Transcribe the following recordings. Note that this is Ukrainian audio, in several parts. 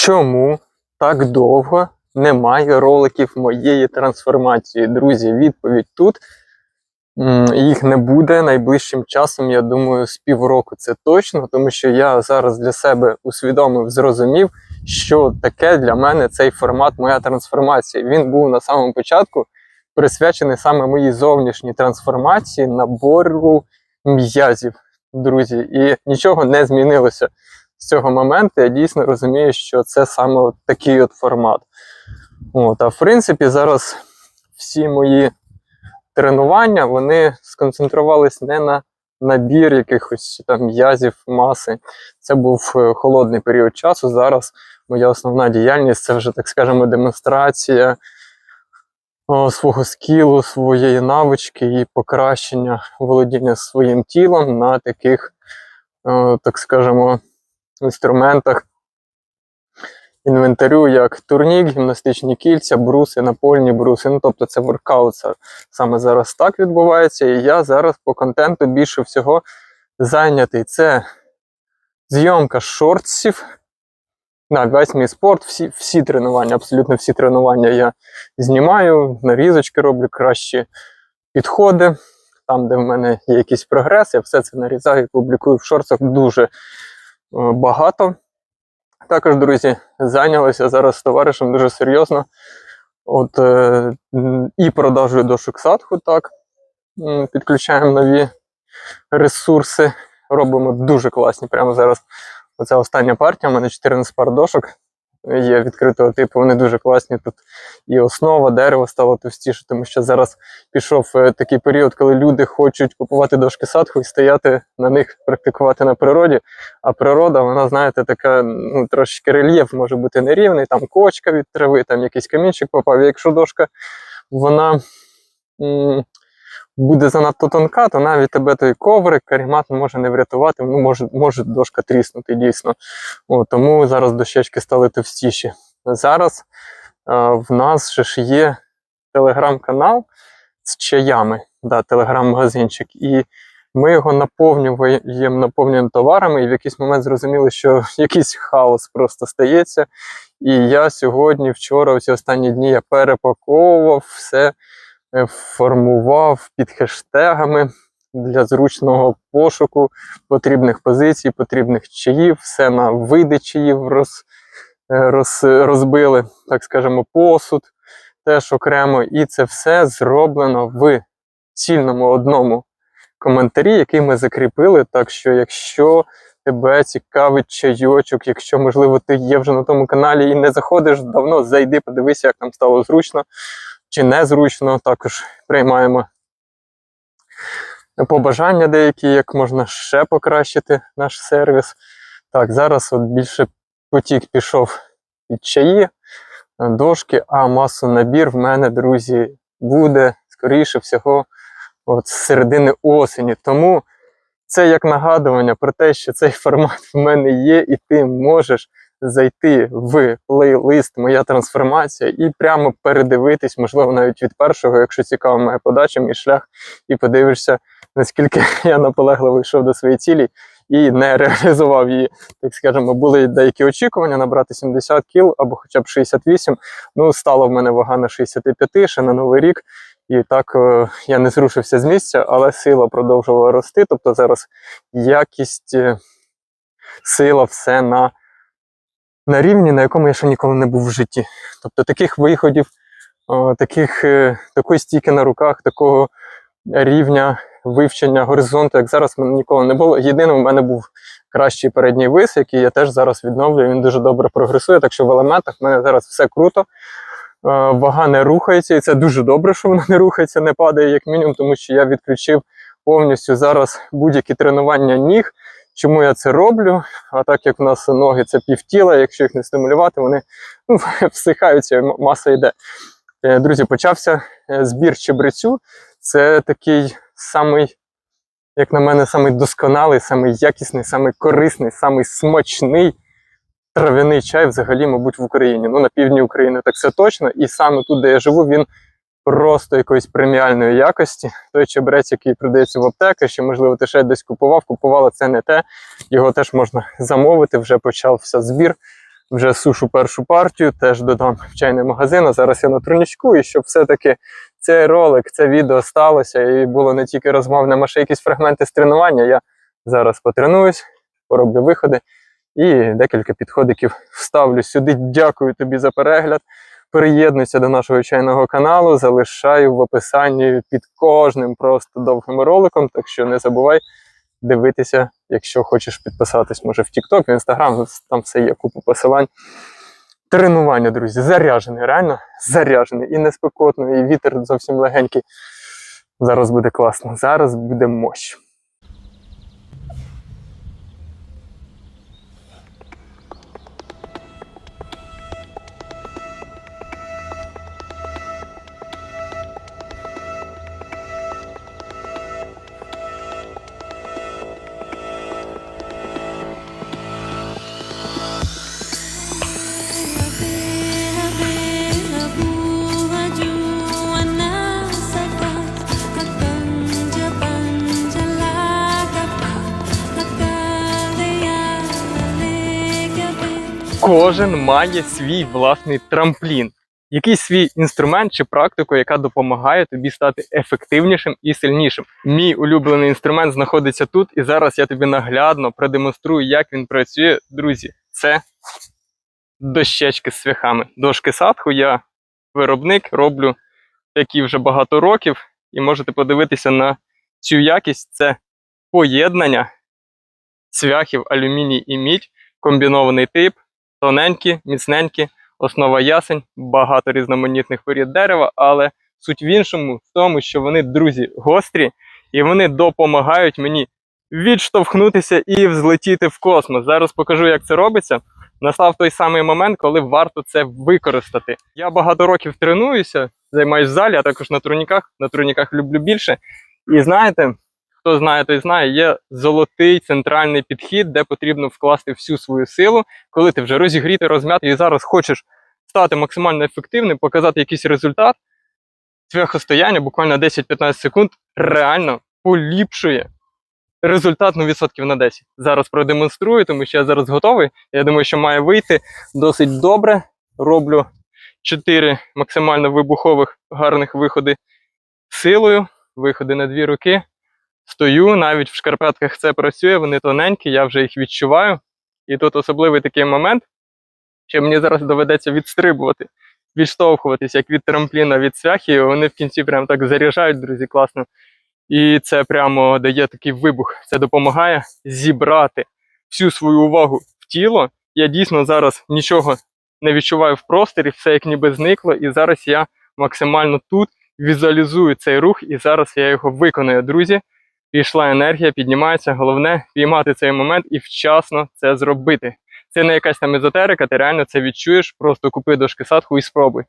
Чому так довго немає роликів моєї трансформації? Друзі, відповідь тут. Їх не буде найближчим часом, я думаю, з півроку це точно, тому що я зараз для себе усвідомив, зрозумів, що таке для мене цей формат моя трансформація. Він був на самому початку присвячений саме моїй зовнішній трансформації, набору м'язів, друзі. І нічого не змінилося з цього моменту. Я дійсно розумію, що це саме такий от формат. От, а в принципі, зараз всі мої тренування вони сконцентрувались не на набір якихось там м'язів, маси. Це був е, холодний період часу. Зараз моя основна діяльність це вже, так скажемо, демонстрація о, свого скілу, своєї навички і покращення володіння своїм тілом на таких, о, так скажемо, інструментах інвентарю, як турнік, гімнастичні кільця, бруси, напольні бруси. Ну, тобто це воркаут саме зараз так відбувається. І я зараз по контенту більше всього зайнятий. Це зйомка шортсів. На весь мій спорт, всі, всі тренування, абсолютно всі тренування я знімаю, нарізочки роблю кращі підходи. Там, де в мене є якийсь прогрес, я все це нарізаю і публікую в шортсах дуже багато. Також, друзі, зайнялися зараз з товаришем дуже серйозно. От, е, і продажею дошок садху, так. Підключаємо нові ресурси. Робимо дуже класні. Прямо зараз оця остання партія. У мене 14 пар дошок є відкритого типу. Вони дуже класні. Тут і основа, дерево стало товстіше, тому що зараз пішов е, такий період, коли люди хочуть купувати дошки садху і стояти на них, практикувати на природі. А природа, вона, знаєте, така ну, трошки рельєф може бути нерівний, там кочка від трави, там якийсь камінчик попав. Якщо дошка вона буде занадто тонка, то навіть тебе той коврик, карімат може не врятувати, ну, може, може дошка тріснути дійсно. О, тому зараз дощечки стали товстіші. Зараз е, в нас же ж є телеграм-канал з чаями, да, телеграм-магазинчик. І ми його наповнюємо, наповнюємо товарами, і в якийсь момент зрозуміли, що якийсь хаос просто стається. І я сьогодні, вчора, ці останні дні я перепаковував все, формував під хештегами для зручного пошуку потрібних позицій, потрібних чаїв, все на види чаїв роз, е, роз, розбили, так скажемо, посуд теж окремо. І це все зроблено в цільному одному коментарі, який ми закріпили. Так що, якщо тебе цікавить чайочок, якщо, можливо, ти є вже на тому каналі і не заходиш давно, зайди, подивися, як нам стало зручно чи незручно. Також приймаємо побажання деякі, як можна ще покращити наш сервіс. Так, зараз от більше потік пішов від чаї, дошки, а масонабір в мене, друзі, буде, скоріше всього, от з середини осені. Тому це як нагадування про те, що цей формат в мене є, і ти можеш зайти в плейлист Моя трансформація і прямо передивитись, можливо, навіть від першого, якщо цікава моя подача, мій шлях, і подивишся, наскільки я наполегливо йшов до своєї цілі і не реалізував її. Так скажемо, були деякі очікування набрати 70 кіл або хоча б 68. Ну, стала в мене вага на 65 ще на новий рік. І так е, я не зрушився з місця, але сила продовжувала рости. Тобто зараз якість, е, сила, все на, на рівні, на якому я ще ніколи не був в житті. Тобто таких виходів, таких, е, такої стійки на руках, такого рівня вивчення горизонту, як зараз мене ніколи не було. Єдине, в мене був кращий передній вис, який я теж зараз відновлюю. Він дуже добре прогресує. Так що в елементах в мене зараз все круто. Е, Вага не рухається, і це дуже добре, що вона не рухається, не падає, як мінімум, тому що я відключив повністю зараз будь-які тренування ніг. Чому я це роблю? А так як в нас ноги це півтіла, якщо їх не стимулювати, вони ну, всихаються, маса йде. Е, Друзі, почався е, збір чебрецю. Це такий самий, як на мене, самий досконалий, самий якісний, самий корисний, самий смачний трав'яний чай взагалі, мабуть, в Україні. Ну, на півдні України так все точно. І саме тут, де я живу, він просто якоїсь преміальної якості. Той чебрець, який продається в аптеках, що, можливо, ти ще десь купував, купувала це не те. Його теж можна замовити, вже почався збір. вже сушу першу партію, теж додам в чайний магазин. А зараз я на турнічку, і щоб все-таки цей ролик, це відео сталося, і було не тільки розмовне, а ще якісь фрагменти з тренування. Я зараз потренуюсь, пороблю виходи і декілька підходиків вставлю сюди. Дякую тобі за перегляд. Приєднуйся до нашого чайного каналу, залишаю в описанні під кожним просто довгим роликом. Так що не забувай дивитися, якщо хочеш підписатись, може в TikTok, в Instagram, там все є, купу посилань. Тренування, друзі, заряджений, реально заряджений. І не спекотно, і вітер зовсім легенький. Зараз буде класно, зараз буде мощ. Кожен має свій власний трамплін, якийсь свій інструмент чи практику, яка допомагає тобі стати ефективнішим і сильнішим. Мій улюблений інструмент знаходиться тут, і зараз я тобі наглядно продемонструю, як він працює. Друзі, це дощечки з цвяхами. Дошки садху я виробник, роблю такі вже багато років, і можете подивитися на цю якість. Це поєднання цвяхів алюміній і мідь, комбінований тип тоненькі, міцненькі, основа ясень, багато різноманітних порід дерева, але суть в іншому, в тому, що вони, друзі, гострі, і вони допомагають мені відштовхнутися і взлетіти в космос. Зараз покажу, як це робиться. Настав той самий момент, коли варто це використати. Я багато років тренуюся, займаюся в залі, а також на турніках. На турніках люблю більше. І знаєте, хто знає, той знає, є золотий центральний підхід, де потрібно вкласти всю свою силу, коли ти вже розігрітий, розм'ятий і зараз хочеш стати максимально ефективним, показати якийсь результат. Цвяхостояння буквально 10-15 секунд реально поліпшує результат ну, відсотків на 10. Зараз продемонструю, тому що я зараз готовий. Я думаю, що має вийти досить добре. Роблю 4 максимально вибухових гарних виходи силою, виходи на дві руки. Стою, навіть в шкарпетках це працює, вони тоненькі, я вже їх відчуваю. І тут особливий такий момент, що мені зараз доведеться відстрибувати, відштовхуватися як від трампліна від цвяхи, і вони в кінці прям так заряджають, друзі, класно. І це прямо дає такий вибух. Це допомагає зібрати всю свою увагу в тіло. Я дійсно зараз нічого не відчуваю в просторі, все як ніби зникло, і зараз я максимально тут візуалізую цей рух, і зараз я його виконую, друзі пішла енергія, піднімається. Головне піймати цей момент і вчасно це зробити. Це не якась там езотерика, ти реально це відчуєш. Просто купи дошки садху і спробуй.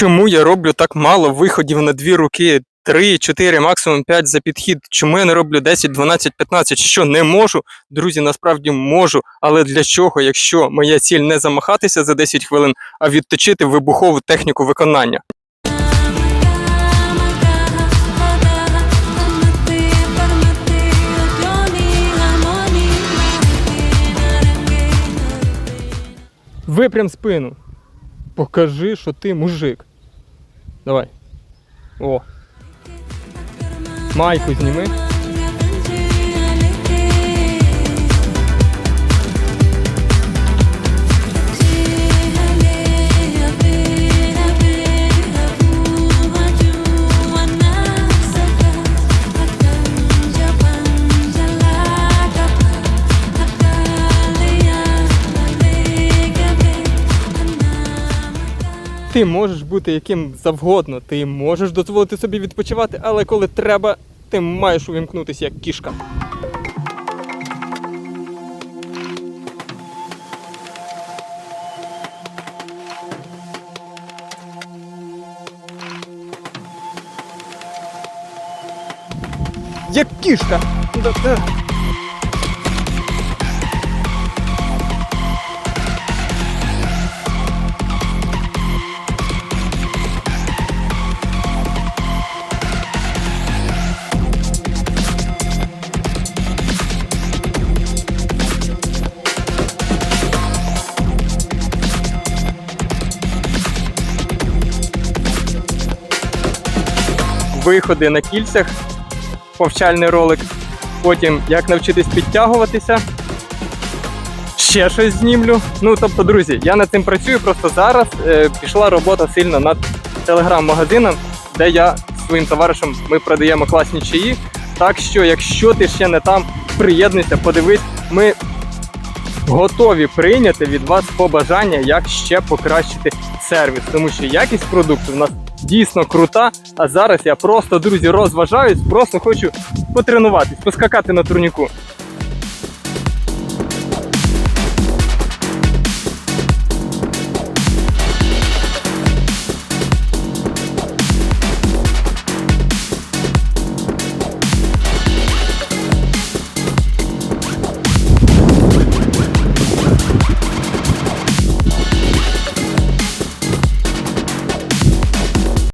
Чому я роблю так мало виходів на дві руки? 3, 4, максимум 5 за підхід. Чому я не роблю 10, 12, 15? Що не можу? Друзі, насправді можу. Але для чого, якщо моя ціль не замахатися за 10 хвилин, а відточити вибухову техніку виконання? Випрям спину. Покажи, що ти мужик. Давай. О. Майку зніми. Ти можеш бути яким завгодно, ти можеш дозволити собі відпочивати, але коли треба ти маєш увімкнутися як кішка. Як кішка. Виходи на кільцях, повчальний ролик. Потім як навчитись підтягуватися. Ще щось знімлю. Ну тобто, друзі, я над цим працюю. Просто зараз е, пішла робота сильно над телеграм-магазином, де я зі своїм товаришем ми продаємо класні чаї. Так що, якщо ти ще не там, приєднуйся, подивись, ми готові прийняти від вас побажання, як ще покращити сервіс, тому що якість продукту в нас дійсно крута. А зараз я просто, друзі, розважаюсь, просто хочу потренуватись, поскакати на турніку.